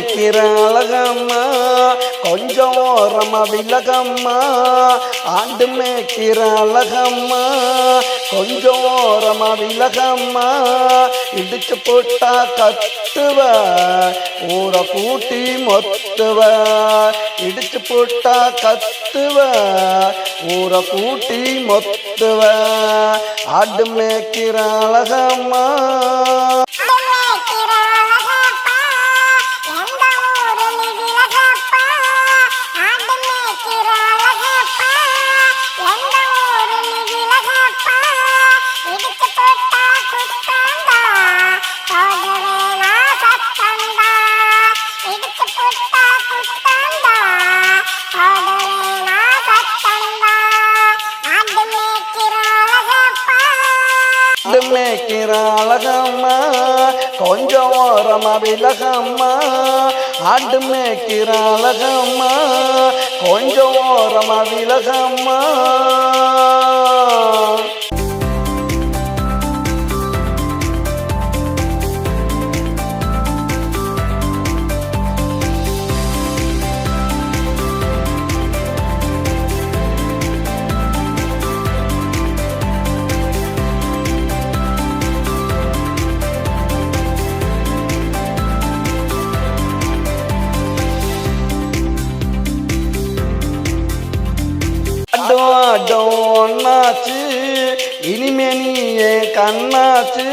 மேய்க்கிற அழகம்மா கொஞ்சம் ஓரமா விலகம்மா ஆண்டு மேய்க்கிற அழகம்மா கொஞ்சம் ஓரமா விலகம்மா இடிச்சு போட்டா கத்துவ ஊரை கூட்டி மொத்துவ. இடிச்சு போட்டா கத்துவ ஊரை கூட்டி மொத்துவ. ஆடு மேய்க்கிற அழகம்மா அழகம்மா கொஞ்சம் ஓரமா விலகம்மா. ஆண்டு மேய்க்கிற அழகம்மா கொஞ்சம் ஓரமா விலகம்மா. ஆடும் ஒன்னாச்சு இனிமே நீ என் கண்ணாச்சு.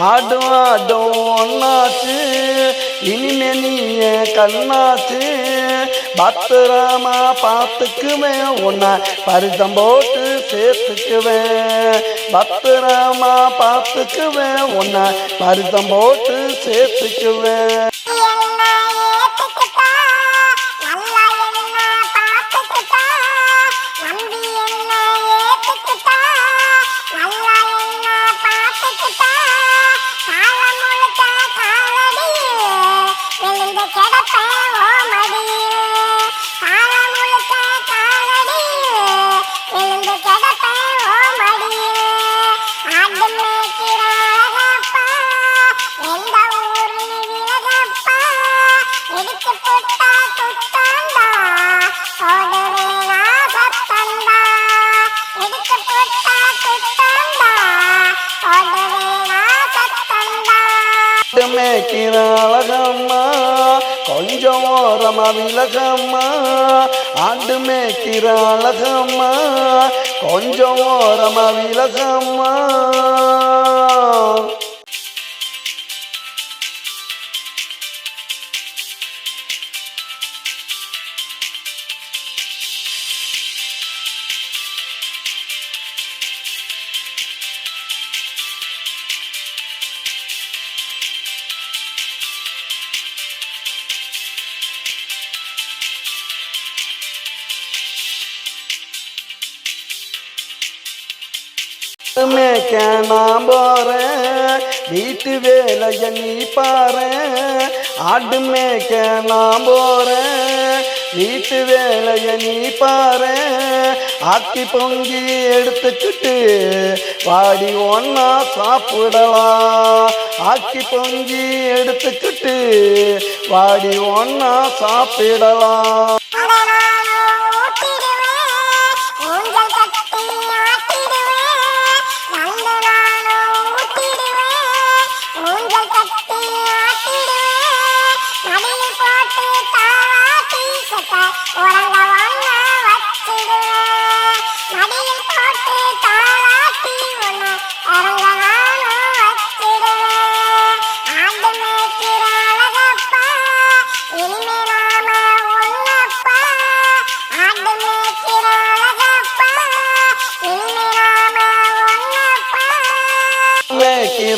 ஆடும் ஆடும் ஒன்னாச்சு. இனிமே நீ என் கண்ணாச்சு. பத்திரமா பார்த்துக்குவேன் உன்னை பரிசம் போட்டு சேர்த்துக்குவேன் பத்திரமா பார்த்துக்குவேன் உன்னை பரிசம் போட்டு சேர்த்துக்குவேன் மேய்க்கிற அழகம்மா கொஞ்சம் ஓரமா விலகம்மா. ஆண்டு மேய்க்கிற அழகம்மா கொஞ்சம் ஓரமா விலகம்மா. மேய்க்க நான் போறேன் வீட்டு வேலைய நீ பாரு. ஆடு மேய்க்க நான் போறேன் வீட்டு வேலைய நீ பாரு. ஆக்கி பொங்கி எடுத்துக்கிட்டு வாடி ஒன்னா சாப்பிடலாம் ஆக்கி பொங்கி எடுத்துக்கிட்டு வாடி ஒன்னா சாப்பிடலாம்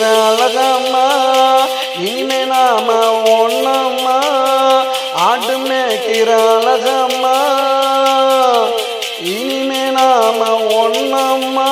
மேய்க்கிற அழகம்மா இனிமே நாம ஒன்னம்மா ஆடு மேய்க்கிற அழகம்மா இனிமே நாம ஒன்னம்மா